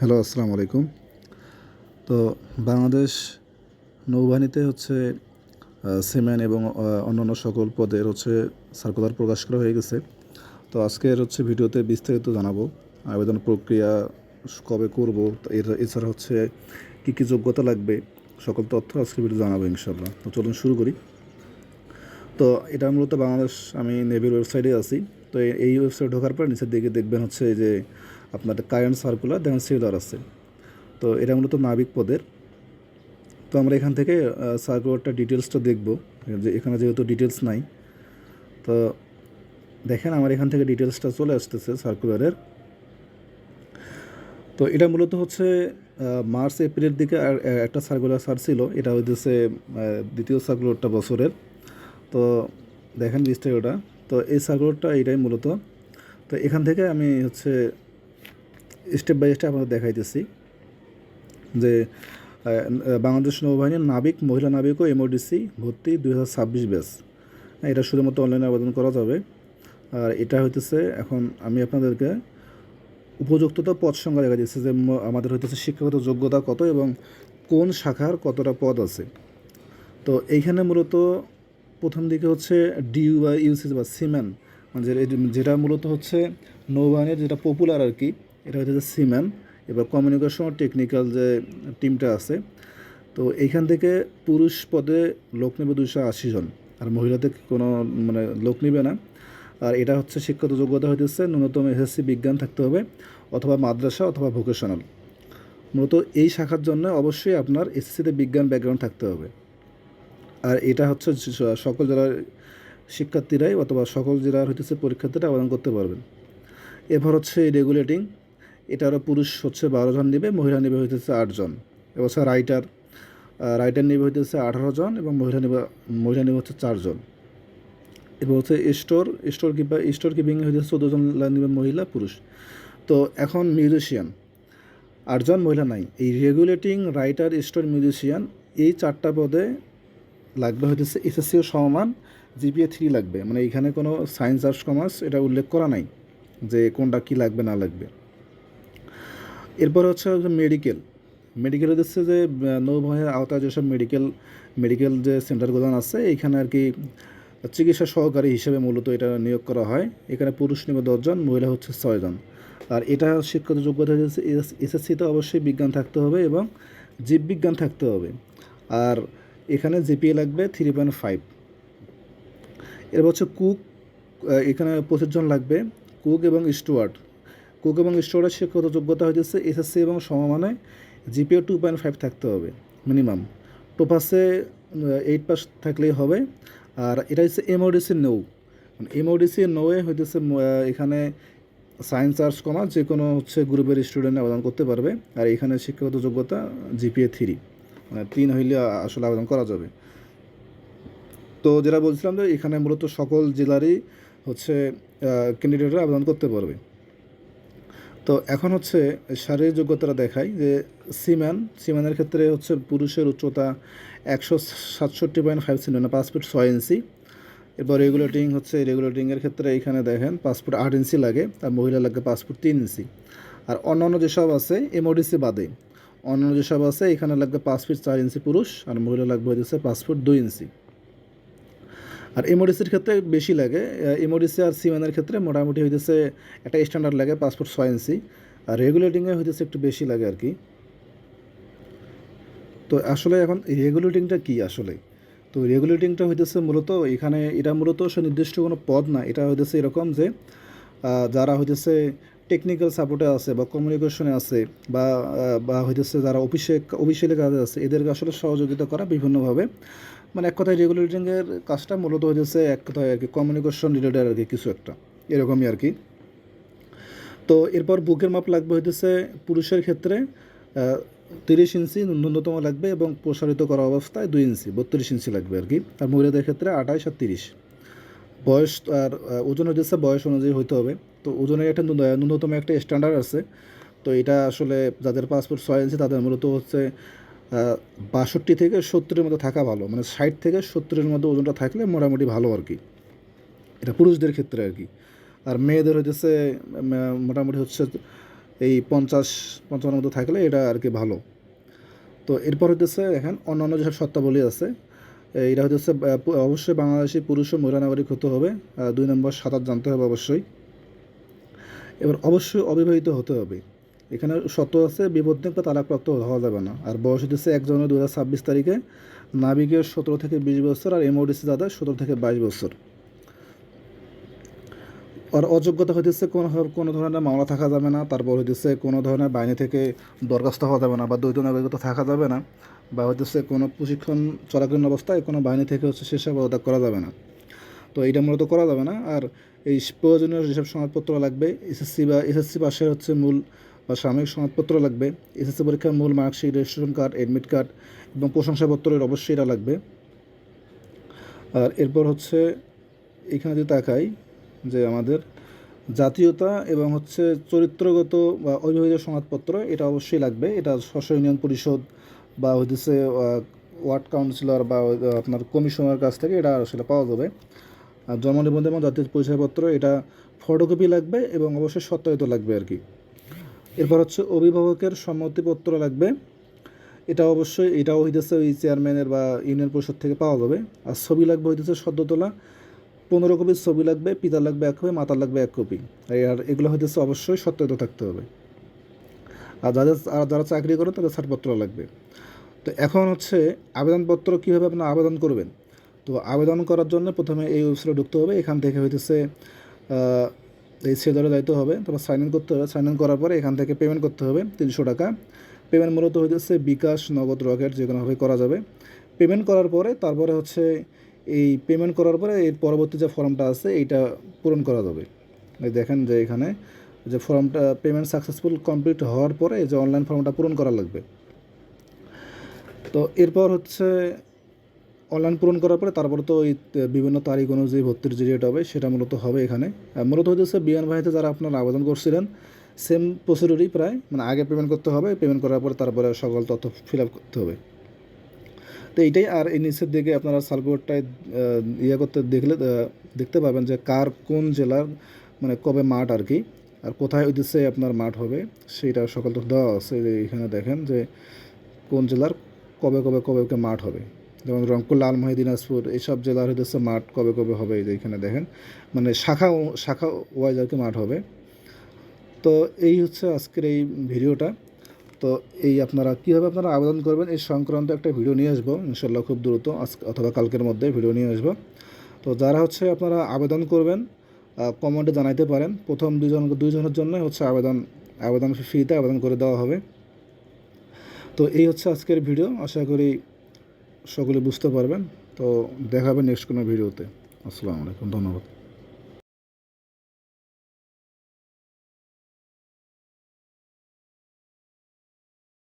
Hello, আসসালামু আলাইকুম। তো বাংলাদেশ নৌবাহিনীতে হচ্ছে সিমেন এবং অন্যান্য সকল পদের হচ্ছে সার্কুলার প্রকাশ করা হয়ে গেছে। তো আজকের হচ্ছে ভিডিওতে বিস্তারিত জানাব, আবেদন প্রক্রিয়া কবে করব এর, এছাড়া হচ্ছে কী কী যোগ্যতা লাগবে, সকল তথ্য আজকে ভিডিও জানাব ইনশাল্লাহ তো চলুন শুরু করি। তো এটা মূলত বাংলাদেশ, আমি নেভির ওয়েবসাইটে আছি। তো এই ওয়েবসাইট ঢোকার পর নিচের দিকে দেখবেন হচ্ছে যে আপনার কারেন্ট সার্কুলার দেখেন সিলার আছে। তো এটা মূলত নাবিক পদের। তো আমরা এখান থেকে সার্কুলারটা ডিটেলসটা দেখব, যে এখানে যেহেতু ডিটেলস নাই। তো দেখেন আমার এখান থেকে ডিটেলসটা চলে আসতেছে সার্কুলারের তো এটা মূলত হচ্ছে মার্চ এপ্রিলের দিকে আর একটা সার্কুলার সার ছিল। এটা হইতেছে দ্বিতীয় সার্কুলারটা বছরের। তো দেখেন বিস্তারিতটা তো এই সার্কুলারটা এটাই মূলত। তো এখান থেকে আমি হচ্ছে স্টেপ বাই স্টেপ আপনাদের দেখাইতেছি যে বাংলাদেশ নৌবাহিনীর নাবিক, মহিলা নাবিক ও এমওডিসি ভর্তি দুই হাজার ছাব্বিশ ব্যাস এটা শুধুমাত্র অনলাইনে আবেদন করা যাবে। আর এটা হইতেছে, এখন আমি আপনাদেরকে উপযুক্ততা পদ সংখ্যা দেখা দিচ্ছে যে আমাদের হইতেছে শিক্ষাগত যোগ্যতা কত এবং কোন শাখার কতটা পদ আছে। তো এইখানে মূলত প্রথম দিকে হচ্ছে ডিউ বা ইউসি বা সিম্যান মানে যেটা মূলত হচ্ছে নৌবাহিনীর যেটা পপুলার আর কি। এটা হচ্ছে সিম্যান এবার কমিউনিকেশন টেকনিক্যাল যে টিমটা আছে, তো এইখান থেকে পুরুষ পদে লোক নেবে দুশো আশি জন, আর মহিলাদের কোনো মানে লোক নেবে না। আর এটা হচ্ছে শিক্ষাগত যোগ্যতা হইতেছে, ন্যূনতম এসএসসি বিজ্ঞান থাকতে হবে, অথবা মাদ্রাসা অথবা ভোকেশনাল মূলত এই শাখার জন্য অবশ্যই আপনার এসএসসিতে বিজ্ঞান ব্যাকগ্রাউন্ড থাকতে হবে। আর এটা হচ্ছে সকল জেলার শিক্ষার্থীরাই অথবা সকল জেলার হইতেছে পরীক্ষার্থীরা আবেদন করতে পারবেন। এরপর হচ্ছে রেগুলেটিং এটারও পুরুষ হচ্ছে বারো জন নেবে, মহিলা নেবে হইতেছে আটজন এবছর রাইটার রাইটার নেবে হইতেছে আঠারো জন এবং মহিলা নেবে মহিলা নেবে হচ্ছে চারজন এবার হচ্ছে store store keeper, store keeping হইতেছে চোদ্দ জন নেবে মহিলা, পুরুষ। তো এখন মিউজিশিয়ান আটজন মহিলা নাই। এই রেগুলেটিং রাইটার স্টোর মিউজিশিয়ান, এই চারটা পদে লাগবে হইতেছে এসএসসিও সমান, জিপিএ থ্রি লাগবে। মানে এখানে কোনো সায়েন্স আর্টস কমার্স এটা উল্লেখ করা নাই যে কোনটা কি লাগবে না লাগবে। এরপর হচ্ছে মেডিকেল মেডিকেলে হচ্ছে যে নৌবাহিনীর আওতায় যেসব মেডিকেল মেডিকেল যে সেন্টারগুলো আছে, এখানে আর কি চিকিৎসা সহকারী হিসেবে মূলত এটা নিয়োগ করা হয়। এখানে পুরুষ নেবে দশজন, মহিলা হচ্ছে ছয়জন। আর এটা শিক্ষাগত যোগ্যতা হচ্ছে এসএসসিতে অবশ্যই বিজ্ঞান থাকতে হবে এবং জীববিজ্ঞান থাকতে হবে। আর এখানে জিপিএ লাগবে থ্রি পয়েন্ট ফাইভ এরপর হচ্ছে কুক এখানে পঁচিশ জন লাগবে, কুক এবং স্টুয়ার্ড কুক এবং স্টুয়ার্ডের শিক্ষাগত যোগ্যতা হইতেছে এসএসসি এবং সমমানে জিপিএ টু পয়েন্ট ফাইভ থাকতে হবে মিনিমাম টোপাসে এইট পাস থাকলেই হবে। আর এটা হচ্ছে এমওডিসি নৌ এমওডিসি নৌয়ে হইতেছে এখানে সায়েন্স আর্টস কমার্স যে কোনো হচ্ছে গ্রুপের স্টুডেন্ট আবেদন করতে পারবে। আর এখানে শিক্ষাগত যোগ্যতা জিপিএ থ্রি মানে তিন হইলে আসলে আবেদন করা যাবে। তো যেটা বলছিলাম যে এখানে মূলত সকল জেলারই হচ্ছে ক্যান্ডিডেটরা আবেদন করতে পারবে। তো এখন হচ্ছে শারীরিক যোগ্যতাটা দেখায় যে সিম্যান, সিম্যানের ক্ষেত্রে হচ্ছে পুরুষের উচ্চতা একশো সাতষট্টি পয়েন্ট ফাইভ সেন্টি মানে পাঁচ ফুট ছয় ইঞ্চি। এরপর রেগুলেটিং হচ্ছে রেগুলেটিংয়ের ক্ষেত্রে এখানে দেখেন পাঁচ ফুট আট ইঞ্চি লাগে, আর মহিলা লাগে পাঁচ ফুট তিন ইঞ্চি। আর অন্যান্য যেসব আছে এমওডিসি বাদে। অন্যান্য যেসব আছে, এখানে লাগবে পাঁচ ফিট চার ইঞ্চি পুরুষ, আর মহিলা লাগবে হচ্ছে পাঁচ ফুট দুই ইঞ্চি। আর এমওডিসির ক্ষেত্রে বেশি লাগে। এমওডিসি আর সিমানের ক্ষেত্রে মোটামুটি হইতেছে একটা স্ট্যান্ডার্ড লাগে পাসপোর্ট ছয় ইঞ্চি, আর রেগুলেটিংয়ে হইতেছে একটু বেশি লাগে আর কি। তো আসলে এখন রেগুলেটিংটা কি আসলে? তো রেগুলেটিংটা হইতেছে মূলত এখানে এটা মূলত সে নির্দিষ্ট কোনো পদ না, এটা হইতেছে এরকম যে যারা হইতেছে টেকনিক্যাল সাপোর্টে আছে বা কমিউনিকেশনে আছে বা বা হইতেছে যারা অফিসে, অফিসিয়ালি কাজে আছে, এদেরকে আসলে সহযোগিতা করা বিভিন্নভাবে। মানে এক কথায় রেগুলেটিংয়ের কাজটা মূলত হইতেছে এক কথায় আর কি কমিউনিকেশন রিলেটেড আর কি কিছু একটা, এরকমই আর কি। তো এরপর বুকের মাপ লাগবে হইতেছে পুরুষের ক্ষেত্রে তিরিশ ইঞ্চি ন্যূনতম লাগবে এবং প্রসারিত করা অবস্থায় দুই ইঞ্চি, বত্রিশ ইঞ্চি লাগবে আর কি। আর মহিলাদের ক্ষেত্রে আঠাইশ আর তিরিশ। বয়স আর ওজন হইতেছে বয়স অনুযায়ী হইতে হবে। তো ওজনের একটা ন্যূন- ন্যূনতম একটা স্ট্যান্ডার্ড আছে। তো এটা আসলে যাদের পাসপোর্ট ছয় ইঞ্চি, তাদের মূলত হচ্ছে বাষট্টি থেকে সত্তরের মধ্যে থাকা ভালো। মানে ষাট থেকে সত্তরের মধ্যে ওজনটা থাকলে মোটামুটি ভালো আর কি। এটা পুরুষদের ক্ষেত্রে আর কি। আর মেয়েদের হইতেছে মোটামুটি হচ্ছে এই পঞ্চাশ পঞ্চান্ন মতো থাকলে এটা আর কি ভালো। তো এরপর হইতেছে এখন অন্যান্য যেসব শর্তাবলী আছে এটা হইতেছে অবশ্যই বাংলাদেশি পুরুষ ও মহিলা নাগরিক হতে হবে। দুই নম্বর সাঁতার জানতে হবে অবশ্যই। এবার অবশ্যই অবিবাহিত হতে হবে। এখানে শর্ত আছে বিপদনিক বা তালাকপ্রাপ্ত হওয়া যাবে না। আর বয়স হইতেছে এক জানুয়ারি দু হাজার ছাব্বিশ তারিখে। নাবিকের সতেরো থেকে বিশ বছর আর এমওডিসি দাদা সতেরো থেকে বাইশ বছর। আর অযোগ্যতা হইতেছে কোনো কোনো ধরনের মামলা থাকা যাবে না। তারপর হইতেছে কোনো ধরনের বাহিনী থেকে দরখাস্ত হওয়া যাবে না বা দ্বৈত নাগরিকতা থাকা যাবে না বা হইতেছে কোনো প্রশিক্ষণ চলাকালীন অবস্থায় কোনো বাহিনী থেকে হচ্ছে সেসব পদত্যাগ করা যাবে না। তো এইটা মূলত করা যাবে না। আর এই প্রয়োজনীয় যেসব সনদপত্র লাগবে, এসএসসি বা এসএসসি পাশের হচ্ছে মূল বা সাময়িক সনদপত্র লাগবে এসএসসি পরীক্ষার মূল marksheet registration card admit card এবং প্রশংসাপত্রের অবশ্যই এটা লাগবে। আর এরপর হচ্ছে এখানে যদি তাকাই যে আমাদের জাতীয়তা এবং হচ্ছে চরিত্রগত বা অবিবাহিত সনদপত্র এটা অবশ্যই লাগবে। এটা স্বশ ইউনিয়ন পরিষদ বা হইতেছে ওয়ার্ড কাউন্সিলর বা আপনার কমিশনার কাছ থেকে এটা আসলে পাওয়া যাবে। আর জন্ম নিবন্ধন এবং জাতীয় পরিচয়পত্র, এটা ফটোকপি লাগবে এবং অবশ্যই সত্যায়িত লাগবে আর কি। এরপর হচ্ছে অভিভাবকের সম্মতিপত্র লাগবে। এটা অবশ্যই, এটাও হইতেছে ওই চেয়ারম্যানের বা ইউনিয়ন পরিষদ থেকে পাওয়া যাবে। আর ছবি লাগবে হইতেছে সদ্য তোলা পনেরো কপির ছবি লাগবে, পিতা লাগবে এক কপি মাতার লাগবে এক কপি। আর এগুলো হইতেছে অবশ্যই সত্যায়িত থাকতে হবে। আর যাদের, আর যারা চাকরি করে তাদের ছাড়পত্র লাগবে। তো এখন হচ্ছে আবেদনপত্র কীভাবে আপনারা আবেদন করবেন? তো আবেদন করার জন্য প্রথমে এই ওয়েবসাইটে ঢুকতে হবে। এখান থেকে হইতেছে এই সেদারে যাইতে হবে। তারপর সাইন ইন করতে হবে। সাইন ইন করার পরে এখান থেকে পেমেন্ট করতে হবে তিনশো টাকা। পেমেন্ট মূলত হইতেছে বিকাশ নগদ রকেট যে কোনোভাবে করা যাবে। পেমেন্ট করার পরে তারপরে হচ্ছে এই পেমেন্ট করার পরে এর পরবর্তী যে ফর্মটা আছে এইটা পূরণ করা যাবে। এই দেখেন যে এখানে যে ফর্মটা পেমেন্ট সাকসেসফুল কমপ্লিট হওয়ার পরে যে অনলাইন ফর্মটা পূরণ করা লাগবে। তো এরপর হচ্ছে অনলাইন পূরণ করার পরে তারপরে তো ওই বিভিন্ন তারিখ অনুযায়ী ভর্তির যে রেট হবে সেটা মূলত হবে এখানে। মূলত হচ্ছে বিয়ান ভাইতে যারা আপনারা আবেদন করছিলেন সেম প্রসিডিউরই প্রায় মানে আগে পেমেন্ট করতে হবে পেমেন্ট করার পরে তারপরে সকল তথ্য ফিল আপ করতে হবে। তো এইটাই, আর এই নিচের দিকে আপনারা সার্কুলারটায় ইয়ে করতে দেখলে দেখতে পাবেন যে কার কোন জেলার মানে কবে মাঠ আর কি, আর কোথায় উদ্দেশ্যে আপনার মাঠ হবে সেইটা সকল তথ্য দেওয়া আছে। এখানে দেখেন যে কোন জেলার কবে কবে কবে কবে মাঠ হবে। যেমন রংপুর লালমোহী দিনাজপুর এইসব জেলার হইতেছে মাঠ কবে কবে হবে এই যে এখানে দেখেন। মানে শাখা শাখা ওয়াইজ আর কি মাঠ হবে। তো এই হচ্ছে আজকের এই ভিডিওটা। তো এই আপনারা কীভাবে আপনারা আবেদন করবেন, এই সংক্রান্ত একটা ভিডিও নিয়ে আসব ইনশাল্লাহ খুব দ্রুত আজ অথবা কালকের মধ্যে ভিডিও নিয়ে আসব। তো যারা হচ্ছে আপনারা আবেদন করবেন কমেন্টে জানাইতে পারেন। প্রথম দুজন দুইজনের জন্য হচ্ছে আবেদন আবেদন ফ্রিতে আবেদন করে দেওয়া হবে। তো এই হচ্ছে আজকের ভিডিও। আশা করি সকলে বুঝতে পারবেন। তো দেখাবেন নেক্সট কোনো ভিডিওতে আসসালামু আলাইকুম ধন্যবাদ।